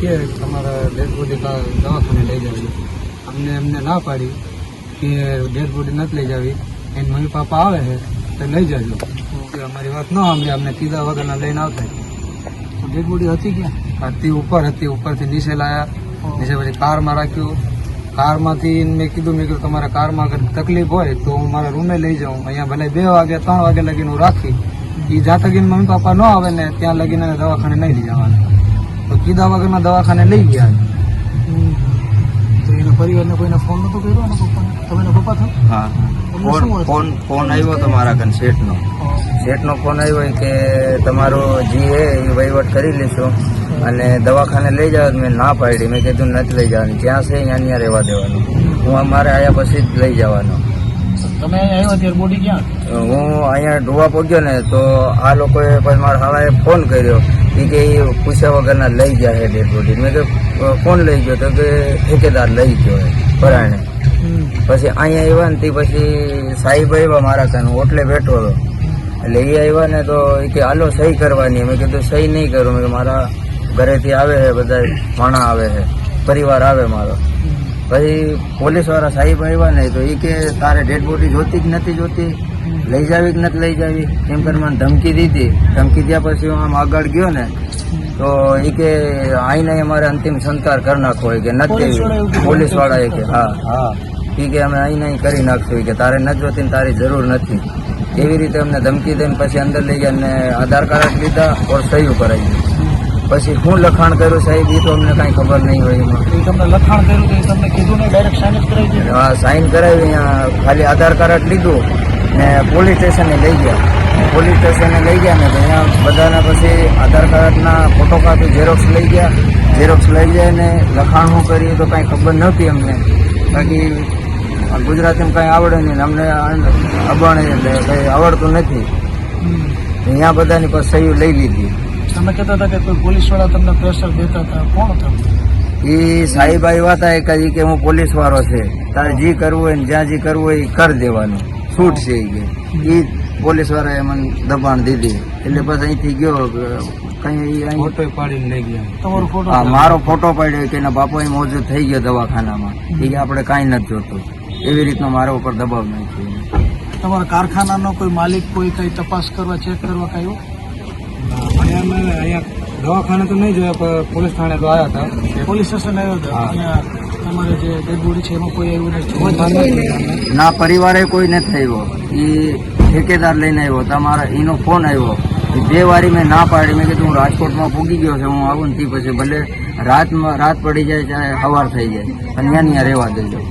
કે તમારા dead body દવાખાને લઈ જવી. અમને એમને ના પાડી કે ડેડ બોડી નથી લઈ જવી. એને મમ્મી પાપા આવે છે તો લઈ જજો. કે અમારી વાત ન સાંભળી અમને કીધા વગરના લઈને આવતા ડેડ બોડી હતી ક્યાં? હતી ઉપર હતી ઉપરથી નીચે લાયા. નીચે પછી કારમાં રાખ્યું. કારમાંથી મેં કીધું મેં કીધું તમારા કારમાં અગર તકલીફ હોય તો હું મારા રૂમે લઈ જાઉં. અહીંયા ભલે બે વાગે ત્રણ વાગે લગીને હું રાખી. એ જ્યાં તકીને મમ્મી પપ્પા ન આવે ને ત્યાં લગીને દવાખાને નહીં લઈ જવાના. તો કીધા વગરના દવાખાને લઈ ગયા. તો એના પરિવારને કોઈને ફોન નતો કર્યો એના પપ્પાને? તમે એના પપ્પા થો હા ફોન ફોન ફોન આવ્યો તો મારા કન શેઠનો. શેઠનો ફોન આવ્યો કે તમારો જી એ વહીવટ કરી લેશો અને દવાખાને લઈ જાવ મેં ના પાડી. મેં કીધું નથી લઈ જવાની. જ્યાં છે અહીંયા ત્યાં રહેવા દેવાનું. હું અમારે આવ્યા પછી જ લઈ જવાનો. તમે આવ્યો ત્યારે બોડી ક્યાં? હું અહીંયા ડોવા પહોંચ્યો ને તો આ લોકોએ પછી મારા હાળાએ ફોન કર્યો ઈ કે એ પૂછ્યા વગરના લઈ ગયા છે ડેડ બોડી મેં કે કોણ લઈ ગયો? તો કે ઠેકેદાર લઈ ગયો પરાણે. પછી અહીંયા આવ્યા ને તે પછી સાહેબ આવ્યા મારા કાન ઓટલે બેઠો હતો. એટલે એ આવ્યા ને તો એ કે હાલો સહી કરવાની. મેં કીધું સહી નહીં કરું. મેં મારા ઘરેથી આવે છે બધા માણા આવે છે પરિવાર આવે મારો. પછી પોલીસવાળા સાહેબ આવ્યા ને તો એ કે તારે ડેડ બોડી જોતી જ નથી જોતી? લઈ જાવી કે નથી લઈ જાવી? એમ કરી મને ધમકી દીધી. ધમકી દ્યા પછી હું આમ આગળ ગયો ને તો એ કે આઈને અમારે અંતિમ સંસ્કાર કરી નાખવો હોય કે નથી પોલીસવાળા એ કે હા. હા. એ કે અમે અહીં નહીં કરી નાખશું. કે તારે નથી જોતી ને તારી જરૂર નથી. એવી રીતે અમને ધમકી દઈને પછી અંદર લઈ ગયા અને આધાર કાર્ડ લીધા ઓર સહી કરાવી પછી હું લખાણ કર્યું સાહેબ એ તો અમને કાંઈ ખબર નહીં હોય એમાં. તમને લખાણ કર્યું તો તમને કીધું ડાયરેક્ટ સાઇન કરાવી દીધું? હા સાઈન કરાવી અહીંયા ખાલી આધાર કાર્ડ લીધું ને પોલીસ સ્ટેશને લઈ ગયા. પોલીસ સ્ટેશને લઈ ગયા ને તો અહીંયા બધાના પછી આધાર કાર્ડના ફોટોકોપી ઝેરોક્સ લઈ ગયા. ઝેરોક્સ લઈ ગયા ને લખાણ શું કર્યું તો કાંઈ ખબર નહોતી અમને. બાકી ગુજરાતીમાં કાંઈ આવડે નહીં અમને અભણ એટલે કંઈ આવડતું નથી. અહીંયા બધાની પાસે સહી લઈ લીધી. તમે કહેતા હતા કે કોઈ પોલીસવાળા તમને પ્રેશર દેતા હતા કોણ હતા? એ સાહેબ આવ્યા હતા એ કહી કે હું પોલીસ વાળો છે. તારે જે કરવું હોય ને જ્યાં જે કરવું હોય એ કરી દેવાનું. છૂટ છે એ પોલીસ વાળાએ મને દબાણ દીધી. એટલે બસ અહીંથી ગયો. કઈ ફોટો પાડીને લઈ ગયા. તમારો ફોટો હા, મારો ફોટો પાડ્યો કે એના બાપો એ મોજૂદ થઈ ગયો દવાખાનામાં. એ કે આપણે કાંઈ નથી જોતું. એવી રીતનો મારા ઉપર દબાવ નાખ્યો. તમારા કારખાનાનો કોઈ માલિક કોઈ કઈ તપાસ કરવા ચેક કરવા કઈ અહીંયા મેં અહીંયા દવાખાને તો નહીં જોયા પણ પોલીસ થાણે તો આવ્યા હતા. પોલીસ સ્ટેશન આવ્યા હતા. અહીંયા તમારે જે ડેડ બોડી છે એમાં કોઈ આવ્યું નથી ના પરિવારે કોઈ નથી આવ્યો. એ ઠેકેદાર લઈને આવ્યો. તમારા એનો ફોન આવ્યો. એ બે વારી મેં ના પાડી. મેં કીધું હું રાજકોટમાં પૂગી ગયો છે. હું આવું ને તે પછી ભલે રાતમાં રાત પડી જાય ચાહે સવાર થઈ જાય. પણ ત્યાં ત્યાં રહેવા દેજો.